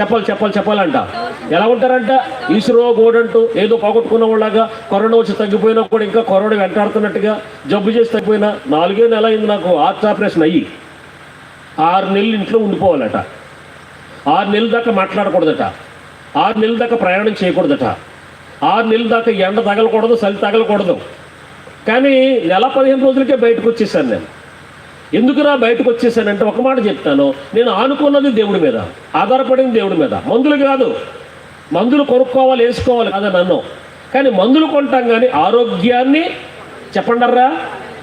చెప్పాలి చెప్పాలి చెప్పాలంట. ఎలా ఉంటారంట? ఈశ్వరో గోడంటూ ఏదో పోగొట్టుకున్న వాళ్ళగా కరోనా వచ్చి తగ్గిపోయినా కూడా ఇంకా కరోనా వెంటాడుతున్నట్టుగా జబ్బు చేసి తగ్గిపోయినా నాలుగే నెల అయింది నాకు హార్ట్ ఆపరేషన్ అయ్యి. ఆరు నెలలు ఇంట్లో ఉండిపోవాలట. ఆరు నెలల దాకా మాట్లాడకూడదట. ఆరు నెలల దాకా ప్రయాణం చేయకూడదట. ఆరు నెలల దాకా ఎండ తగలకూడదు చలి తగలకూడదు. కానీ నెల పదిహేను రోజులకే బయటకు వచ్చేసాను నేను. ఎందుకురా బయటకు వచ్చేసానంటే ఒక మాట చెప్తాను. నేను ఆనుకున్నది దేవుడి మీద ఆధారపడింది దేవుడి మీద. మందులు కాదు మందులు కొనుక్కోవాలి వేసుకోవాలి కదా నన్ను కానీ మందులు కొంటాం కానీ ఆరోగ్యాన్ని చెప్పండర్రా.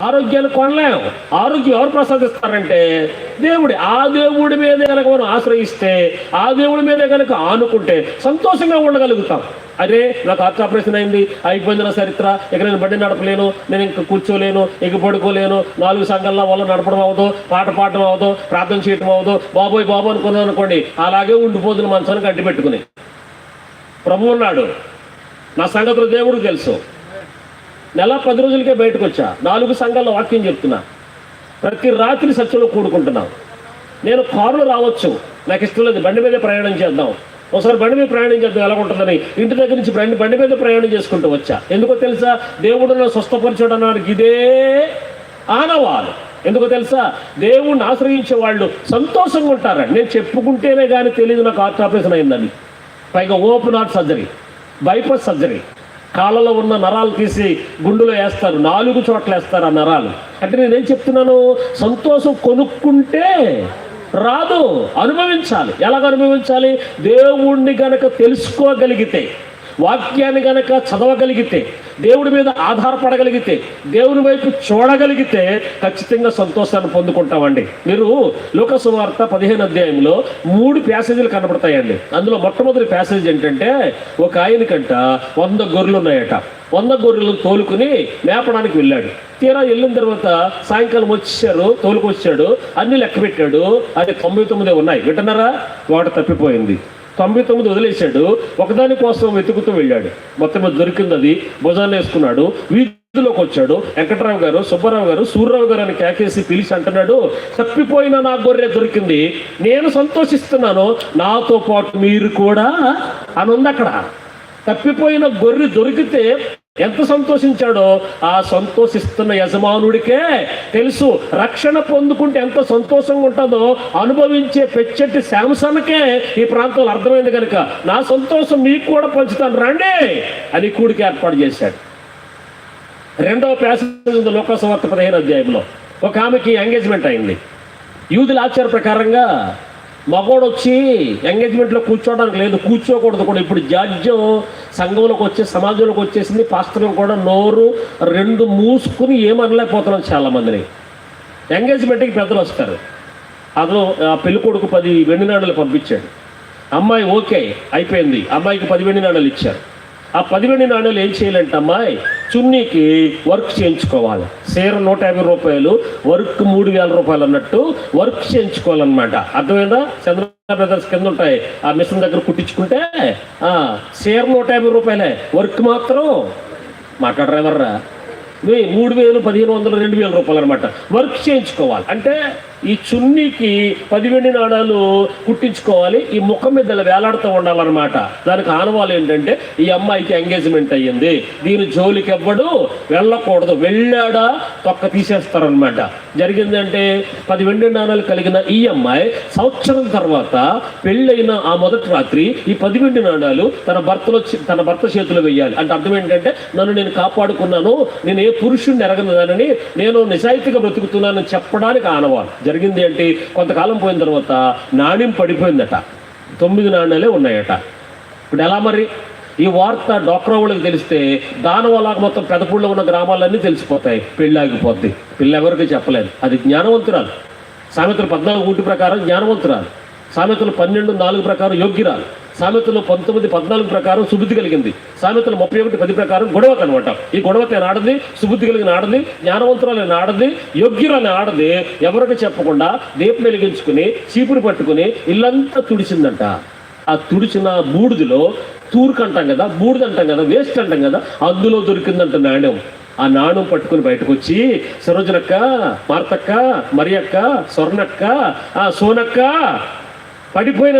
ఆరోగ్యాన్ని కొనలేం. ఆరోగ్యం ఎవరు ప్రసాదిస్తారంటే దేవుడి. ఆ దేవుడి మీదే కనుక మనం ఆశ్రయిస్తే ఆ దేవుడి మీదే కనుక ఆనుకుంటే సంతోషంగా ఉండగలుగుతాం. అరే నాకు హార్ట్ ఆపరేషన్ అయింది అయిపోయింది నా చరిత్ర. ఇక నేను బండి నడపలేను నేను ఇంక కూర్చోలేను ఇక పడుకోలేను. నాలుగు సంఘాల వల్ల నడపడం అవదు పాట పాడటం అవదు ప్రార్థన చేయటం అవదు. బాబోయ్ బాబు అనుకున్నాను అనుకోండి అలాగే ఉండిపోతుంది మనసుని గట్టి పెట్టుకుని. ప్రభు ఉన్నాడు. నా సంగతులు దేవుడు తెలుసు. నెల పది రోజులకే బయటకు వచ్చా. నాలుగు సంఘాల్లో వాక్యం చెప్తున్నా. ప్రతి రాత్రి సత్యంలో కూడుకుంటున్నాం. నేను కారులో రావచ్చు. నాకు ఇష్టం లేదు. బండి మీదే ప్రయాణం చేద్దాం. ఒకసారి బండి మీద ప్రయాణం చేద్దాం ఎలా ఉంటుందని. ఇంటి దగ్గర నుంచి బండి బండి మీద ప్రయాణం చేసుకుంటూ వచ్చా. ఎందుకో తెలుసా? దేవుడు నన్ను స్వస్థపరచడానికి ఇదే ఆనవాలు. ఎందుకో తెలుసా? దేవుణ్ణి ఆశ్రయించే వాళ్ళు సంతోషంగా ఉంటారండి. నేను చెప్పుకుంటేనే కానీ తెలియదు నాకు హార్ట్ ఆపరేషన్ అయిందని. పైగా open heart surgery bypass surgery. కాళ్ళలో ఉన్న నరాలు తీసి గుండులో వేస్తారు నాలుగు చోట్ల వేస్తారు ఆ నరాలు. అంటే నేనేం చెప్తున్నాను? సంతోషం కొనుక్కుంటే రాదు. అనుభవించాలి. ఎలాగ అనుభవించాలి? దేవుణ్ణి గనక తెలుసుకోగలిగితే వాక్యాన్ని గనక చదవగలిగితే దేవుడి మీద ఆధారపడగలిగితే దేవుని వైపు చూడగలిగితే ఖచ్చితంగా సంతోషాన్ని పొందుకుంటామండి. మీరు లోకసువార్త పదిహేను అధ్యాయంలో మూడు ప్యాసేజీలు కనబడతాయండి. అందులో మొట్టమొదటి ప్యాసేజ్ ఏంటంటే ఒక ఆయనకంట వంద గొర్రెలు ఉన్నాయట వంద గొర్రెలను తోలుకుని మేపడానికి వెళ్ళాడు. తీరా వెళ్ళిన తర్వాత సాయంకాలం వచ్చారు తోలుకొచ్చాడు అన్ని లెక్క పెట్టాడు. అది తొంభై తొమ్మిది ఉన్నాయి. వింటున్నారా? వాడు తప్పిపోయింది. తొంభై తొమ్మిది వదిలేశాడు. ఒకదాని కోసం వెతుకుతూ వెళ్ళాడు. మొత్తం దొరికింది అది భుజాన్ని వేసుకున్నాడు. వీధిలోకి వచ్చాడు. వెంకటరావు గారు సుబ్బారావు గారు సూర్యరావు గారు అని కేకేసి పిలిచి అంటున్నాడు తప్పిపోయిన నా గొర్రె దొరికింది. నేను సంతోషిస్తున్నాను. నాతో పాటు మీరు కూడా. అని ఉంది అక్కడ. తప్పిపోయిన గొర్రె దొరికితే ఎంత సంతోషించాడో ఆ సంతోషిస్తున్న యజమానుడికే తెలుసు. రక్షణ పొందుకుంటే ఎంత సంతోషంగా ఉంటుందో అనుభవించే పెచ్చటి శాంసన్కే ఈ ప్రాంతంలో అర్థమైంది కనుక నా సంతోషం మీకు కూడా పంచుతాను రండి అని కూడికి ఏర్పాటు చేశాడు. రెండవ ప్యాసేజ్ లోకసవర్త లోకసవార్త పదిహేను అధ్యాయంలో. ఒక ఆమెకి ఎంగేజ్మెంట్ అయింది. యూదుల ఆచార ప్రకారంగా మగోడు వచ్చి ఎంగేజ్మెంట్లో కూర్చోవడానికి లేదు కూర్చోకూడదు కూడా. ఇప్పుడు జాడ్యం సంఘంలోకి వచ్చే సమాజంలోకి వచ్చేసింది పాస్త్రం కూడా నోరు రెండు మూసుకుని ఏమనలేకపోతున్నాం చాలా మందిని ఎంగేజ్మెంట్కి పెద్దలు వస్తారు. అదో ఆ పెళ్ళి కొడుకు పది వెండినాడలు పంపించాడు. అమ్మాయి ఓకే అయిపోయింది. అమ్మాయికి పది వెండి నాణాలు ఇచ్చారు. ఆ పది వెండి నాణాలు ఏం చేయాలంటే అమ్మాయి చున్నీకి వర్క్ చేయించుకోవాలి. సీర నూట యాభై రూపాయలు వర్క్ మూడు వేల రూపాయలు అన్నట్టు వర్క్ చేయించుకోవాలన్నమాట. అర్థమైందా? చంద్ర బ్రదర్స్ కింద ఉంటాయి. ఆ మిషన్ దగ్గర కుట్టించుకుంటే ఆ నూట యాభై రూపాయలే. వర్క్ మాత్రం మాట్లాడరా ఎవర్రా? మూడు వేలు పదిహేను వందలు రెండు వేల రూపాయలు అనమాట వర్క్ చేయించుకోవాలి. అంటే ఈ చున్నీకి పది వెండి నాణాలు కుట్టించుకోవాలి ఈ ముఖం మీద వేలాడుతూ ఉండాలన్నమాట. దానికి ఆనవాలు ఏంటంటే ఈ అమ్మాయికి ఎంగేజ్మెంట్ అయ్యింది. దీని జోలికి ఎవ్వడు వెళ్ళకూడదు. వెళ్ళాడా తొక్క తీసేస్తారనమాట జరిగిందంటే పది వెండి నాణాలు కలిగిన ఈ అమ్మాయి సంవత్సరం తర్వాత పెళ్ళైన ఆ మొదటి రాత్రి ఈ పది వెండి నాణాలు తన భర్తలో చే- తన భర్త చేతిలో వెయ్యాలి. అంటే అర్థం ఏంటంటే నన్ను నేను కాపాడుకున్నాను నేను ఏ పురుషుణ్ణి ఎరగనదానని నేను నిజాయితీగా బ్రతుకుతున్నానని చెప్పడానికి ఆనవాలు. జరిగింది ఏంటి? కొంతకాలం పోయిన తర్వాత నాణ్యం పడిపోయిందట. తొమ్మిది నాణ్యాలే ఉన్నాయట. ఇప్పుడు ఎలా మరి? ఈ వార్త డాక్రా వాళ్ళకి తెలిస్తే దాని వల్ల మొత్తం పెదపూడిలో ఉన్న గ్రామాలన్నీ తెలిసిపోతాయి. పెళ్ళి ఆగిపోద్ది. పెళ్ళి ఎవరికి చెప్పలేదు. అది జ్ఞానవంతురాలు. సామెతలు పద్నాలుగు ఊటి ప్రకారం జ్ఞానవంతురాలు. సామెతలు పన్నెండు నాలుగు ప్రకారం యోగ్యురాలు. సామెతలు పంతొమ్మిది పద్నాలుగు ప్రకారం సుబుద్ధి కలిగింది. సామెతలు ముప్పై ఒకటి పది ప్రకారం గొడవకు అనమాట. ఈ గొడవతే ఆడది సుబుద్ధి కలిగిన ఆడది జ్ఞానవంతురాలని ఆడది యోగ్యురాలని ఆడది ఎవరికి చెప్పకుండా దీపం వెలిగించుకుని చీపురు పట్టుకుని ఇల్లంతా తుడిచిందంట. ఆ తుడిచిన బూడిదిలో తూర్కు అంటాం కదా బూడిద అంటాం కదా వేస్ట్ అంటాం కదా అందులో దొరికిందంట నాణ్యం. ఆ నాణం పట్టుకుని బయటకు వచ్చి సరోజనక్క మార్తక్క మరియక్క స్వర్ణక్క ఆ సోనక్క పడిపోయిన